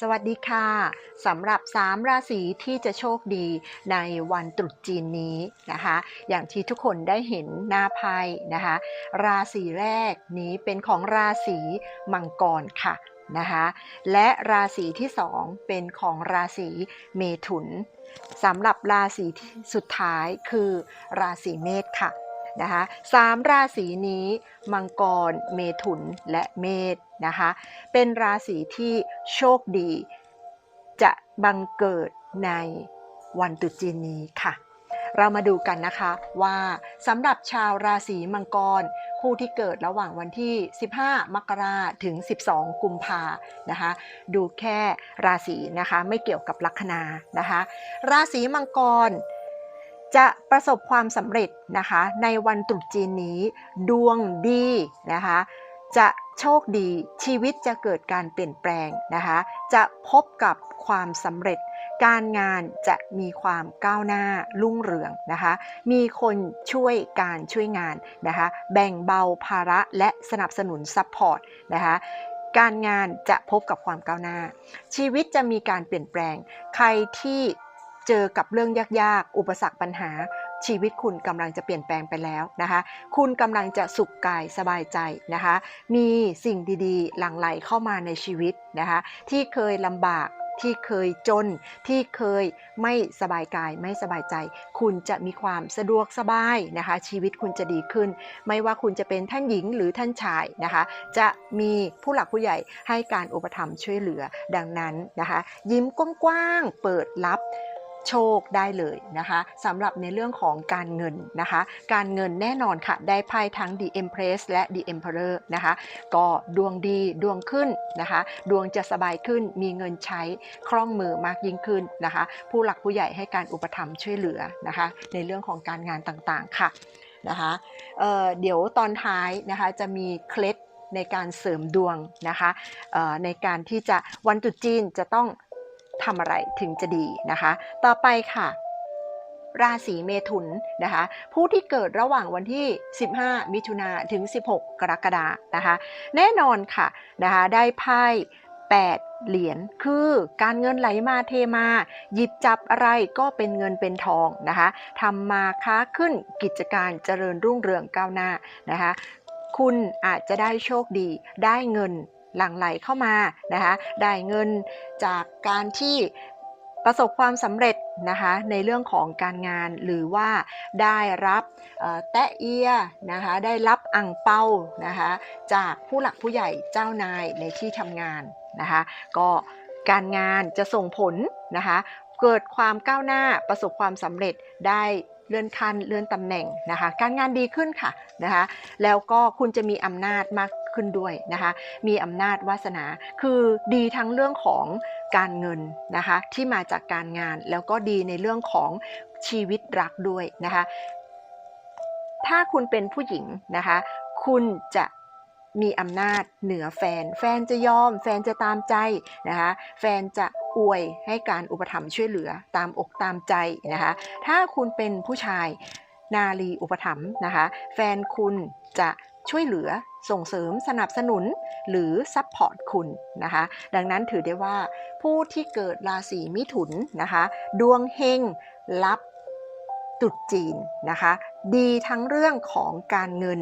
สวัสดีค่ะสำหรับ 3 ราศีที่จะโชคดีในวันตรุษจีนนี้นะคะ อย่างที่ทุกคนได้เห็นหน้าไพ่นะคะ ราศีแรกนี้เป็นของราศีมังกรค่ะนะคะและราศีที่ 2 เป็นของราศีเมถุนสำหรับราศีสุดท้ายคือราศีเมษค่ะนะคะสามราศีนี้มังกร เมถุนและเมษ นะคะ เป็นราศีที่โชคดี จะบังเกิดในวันตรุษจีนนี้ค่ะ เรามาดูกันนะคะว่าสำหรับชาวราศีมังกร ผู้ที่เกิดระหว่างวันที่ 15 มกราถึง 12 กุมภานะคะ ดูแค่ราศีนะคะไม่เกี่ยวกับลัคนานะคะ ราศีมังกรจะประสบความสำเร็จนะคะในวันตรุษจีนนี้ดวงดีนะคะ จะ โชคดีชีวิตจะเกิดการเปลี่ยนแปลงนะคะ จะพบกับความสำเร็จ การงานจะมีความก้าวหน้ารุ่งเรืองนะคะ มีคนช่วยการช่วยงานนะคะ แบ่งเบาภาระและสนับสนุนซัพพอร์ตนะคะการงานจะพบกับความก้าวหน้า ชีวิตจะมีการเปลี่ยนแปลง ใครที่เจอกับเรื่องยากๆ อุปสรรคปัญหา ชีวิตคุณกำลังจะเปลี่ยนแปลงไปแล้วนะคะ คุณกำลังจะสุขกายสบายใจนะคะ มีสิ่งดีๆ หลั่งไหลเข้ามาในชีวิตนะคะ ที่เคยลำบากที่เคยจนที่เคยไม่สบายกายไม่สบายใจ คุณจะมีความสะดวกสบายนะคะ ชีวิตคุณจะดีขึ้น ไม่ว่าคุณจะเป็นท่านหญิงหรือท่านชายนะคะ จะมีผู้หลักผู้ใหญ่ให้การอุปถัมภ์ช่วยเหลือดังนั้นนะคะ ยิ้มกว้างๆเปิดรับ โชคได้เลยนะคะสำหรับในเรื่องของการเงินนะคะ การเงินแน่นอนค่ะได้ไพ่ทั้ง The Empress และ The Emperor นะคะ ก็ดวงดีดวงขึ้นนะคะ ดวงจะสบายขึ้นมีเงินใช้คล่องมือมากยิ่งขึ้นนะคะ ผู้หลักผู้ใหญ่ให้การอุปถัมภ์ช่วยเหลือนะคะ ในเรื่องของการงานต่างๆค่ะนะคะเเดี๋ยวตอนท้ายนะคะจะมีเคล็ดในการเสริมดวงนะคะในการที่จะวันตรุษจีนจะต้อง ทำอะไรถึงจะดีนะคะ ต่อไปค่ะราศีเมถุนนะคะผู้ที่เกิดระหว่างวันที่ 15 มิถุนาถึง 16 กรกฎานะคะแน่นอนค่ะนะคะได้ไพ่8 เหรียญคือการเงินไหลมาเทมา หยิบจับอะไรก็เป็นเงินเป็นทองนะคะทำมาค้าขึ้นกิจการเจริญรุ่งเรืองก้าวหน้านะคะคุณอาจจะได้โชคดีได้เงิน หลั่งไหลเข้ามานะคะ ได้เงินจากการที่ประสบความสำเร็จนะคะในเรื่องของการงานหรือว่าได้รับแตะเอียนะคะได้รับอังเปานะคะจากผู้หลักผู้ใหญ่เจ้านายในที่ทำงานนะคะก็การงานจะส่งผลนะคะเกิดความก้าวหน้าประสบความสำเร็จได้เลื่อนขั้นเลื่อนตำแหน่งนะคะการงานดีขึ้นค่ะนะคะแล้วก็คุณจะมีอำนาจมาก ขึ้นด้วยนะคะ มีอำนาจวาสนา คือดีทั้งเรื่องของการเงินนะคะที่มาจากการงาน แล้วก็ดีในเรื่องของชีวิตรักด้วยนะคะ ถ้าคุณเป็นผู้หญิงนะคะ คุณจะมีอำนาจเหนือแฟน แฟนจะยอม แฟนจะตามใจนะคะ แฟนจะอวยให้การอุปถัมภ์ช่วยเหลือตามอกตามใจนะคะ ถ้าคุณเป็นผู้ชายนาลีอุปถัมภ์นะคะ แฟนคุณจะช่วยเหลือ ส่งเสริมสนับสนุนหรือซัพพอร์ตคุณนะคะ ดังนั้นถือได้ว่าผู้ที่เกิดราศีมิถุนนะคะ ดวงเฮงรับตรุษจีนนะคะ ดีทั้งเรื่องของการเงิน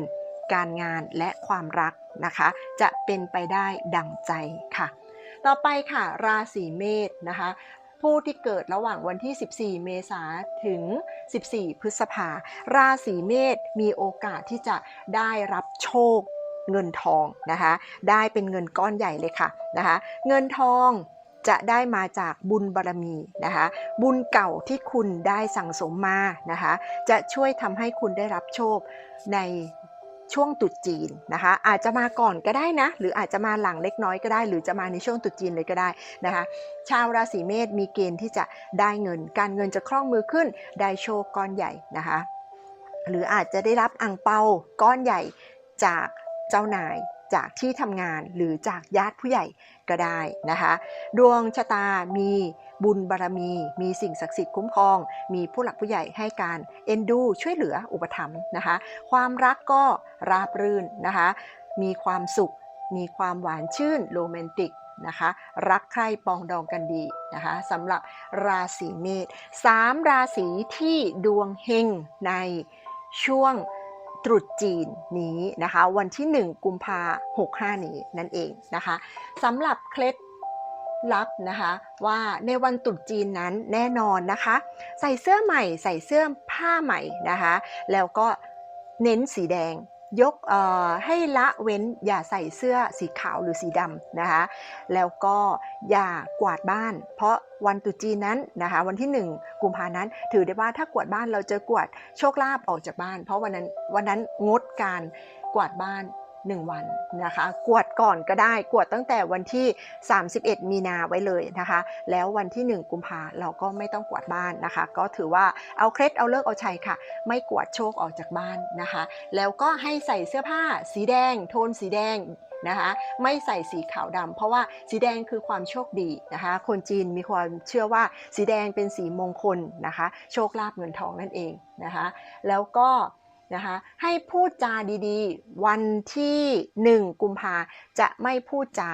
การงานและความรักนะคะ จะเป็นไปได้ดังใจค่ะ ต่อไปค่ะราศีเมษนะคะผู้ที่เกิดระหว่างวันที่ 14 เมษาถึง 14 พฤษภา ราศีเมษมีโอกาสที่จะได้รับโชค เงินทองนะคะ ได้เป็นเงินก้อนใหญ่เลยค่ะนะคะ เงินทองจะได้มาจากบุญบารมีนะคะ บุญเก่าที่คุณได้สั่งสมมานะคะ จะช่วยทำให้คุณได้รับโชคในช่วงตรุษจีนนะคะ อาจจะมาก่อนก็ได้นะ หรืออาจจะมาหลังเล็กน้อยก็ได้ หรือจะมาในช่วงตรุษจีนเลยก็ได้นะคะ ชาวราศีเมษมีเกณฑ์ที่จะได้เงิน การเงินจะคล่องมือขึ้น ได้โชคก้อนใหญ่นะคะ หรืออาจจะได้รับอังเปาก้อนใหญ่จาก เจ้านายจากที่ทำงานหรือจากญาติผู้ใหญ่ก็ได้นะคะ ดวงชะตามีบุญบารมี มีสิ่งศักดิ์สิทธิ์คุ้มครอง มีผู้หลักผู้ใหญ่ให้การเอ็นดูช่วยเหลืออุปถัมภ์นะคะ ความรักก็ราบรื่นนะคะ มีความสุข มีความหวานชื่นโรแมนติกนะคะ รักใคร่ปองดองกันดีนะคะสำหรับราศีเมษสามราศีที่ดวงเฮงในช่วง ตรุษจีนนี้นะคะ วันที่ 1 กุมภาหกห้านี้นั่นเองนะคะสำหรับเคล็ดลับนะคะว่าในวันตรุษจีนนั้นแน่นอนนะคะ ใส่เสื้อใหม่ใส่เสื้อผ้าใหม่นะคะ แล้วก็เน้นสีแดง ยกให้ละเว้นอย่าใส่เสื้อสีขาวหรือสีดำนะคะ แล้วก็อย่ากวาดบ้าน เพราะวันตุจีนั้นนะคะวันที่ 1 กุมภานั้น ถือได้ว่าถ้ากวาดบ้านเราจะกวาดโชคลาภออกจากบ้าน เพราะวันนั้นวันนั้นงดการกวาดบ้าน 1 วันนะคะกวดก่อนก็ได้กวดตั้งแต่วันที่ 31 มีนาไว้เลยนะคะ แล้ววันที่ 1 กุมภาเราก็ไม่ต้องกวดบ้านนะคะ ก็ถือว่าเอาเคล็ดเอาเลิกเอาชัยค่ะ ไม่กวดโชคออกจากบ้านนะคะ แล้วก็ให้ใส่เสื้อผ้าสีแดง โทนสีแดงนะคะไม่ใส่สีขาวดำเพราะว่าสีแดงคือความโชคดีนะคะ คนจีนมีความเชื่อว่าสีแดงเป็นสีมงคลนะคะ โชคลาภเงินทองนั่นเองนะคะ แล้วก็ นะคะให้พูดจาดีๆ วันที่ 1 กุมภาจะไม่พูดจา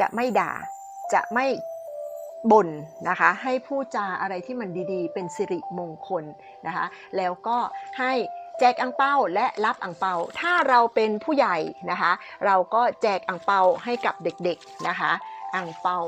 จะไม่ด่า จะไม่บ่นนะคะ ให้พูดจาอะไรที่มันดีๆ เป็นสิริมงคลนะคะ แล้วก็ให้แจกอังเปาและรับอังเปา ถ้าเราเป็นผู้ใหญ่นะคะ เราก็แจกอังเปาให้กับเด็กๆนะคะ อังเปา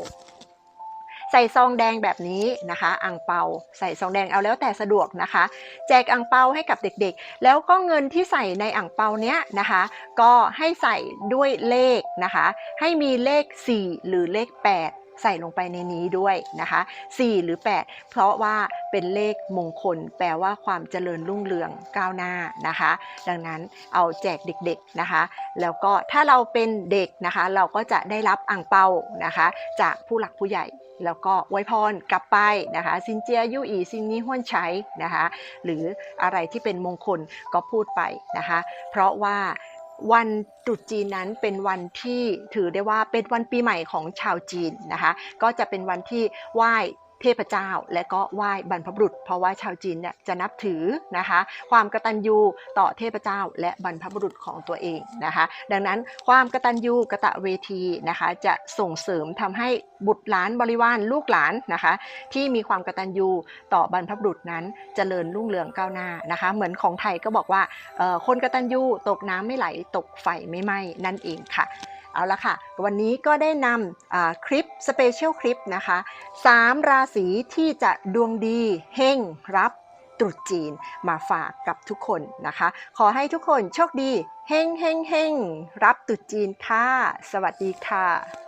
ใส่ซองแดงแบบนี้นะคะอ่างเปาใส่ซองแดงเอาแล้วแต่สะดวกนะคะ แจกอ่างเปาให้กับเด็กๆ แล้วก็เงินที่ใส่ในอ่างเปาเนี้ยนะคะ ก็ให้ใส่ด้วยเลขนะคะ ให้มีเลข 4 หรือเลข 8 ใส่ลงไปในนี้ด้วยนะคะ 4 หรือ 8 เพราะว่าเป็นเลขมงคล แปลว่าความเจริญรุ่งเรืองก้าวหน้านะคะ ดังนั้นเอาแจกเด็กๆนะคะ แล้วก็ถ้าเราเป็นเด็กนะคะ เราก็จะได้รับอ่างเปานะคะ จากผู้หลักผู้ใหญ่แล้วก็อวยพรกลับไปนะคะซินเจียยู่อีซินนี้ห้วนใช้นะคะ หรืออะไรที่เป็นมงคลก็พูดไปนะคะ เพราะว่า วันตรุษจีนนั้นเป็นวันที่ถือได้ว่าเป็นวันปีใหม่ของชาวจีนนะคะ ก็จะเป็นวันที่ไหว้ เทพเจ้า และก็ไหว้บรรพบุรุษ เพราะว่าชาวจีนเนี่ยจะนับถือนะคะ ความกตัญญูต่อเทพเจ้า และบรรพบุรุษของตัวเองนะคะ ดังนั้นความกตัญญูกะตะเวทีนะคะ จะส่งเสริมทำให้บุตรหลานบริวารลูกหลานนะคะ ที่มีความกตัญญูต่อบรรพบุรุษนั้นเจริญรุ่งเรืองก้าวหน้านะคะ เหมือนของไทยก็บอกว่าคนกตัญญูตกน้ำไม่ไหลตกไฟไม่ไหม้นั่นเองค่ะ เอาละค่ะ วันนี้ก็ได้นำคลิปสเปเชียลคลิปนะคะสามราศีที่จะดวงดีเฮงรับตรุษจีนมาฝากกับทุกคนนะคะ ขอให้ทุกคนโชคดีเฮงเฮงเฮงรับตรุษจีนค่ะ สวัสดีค่ะ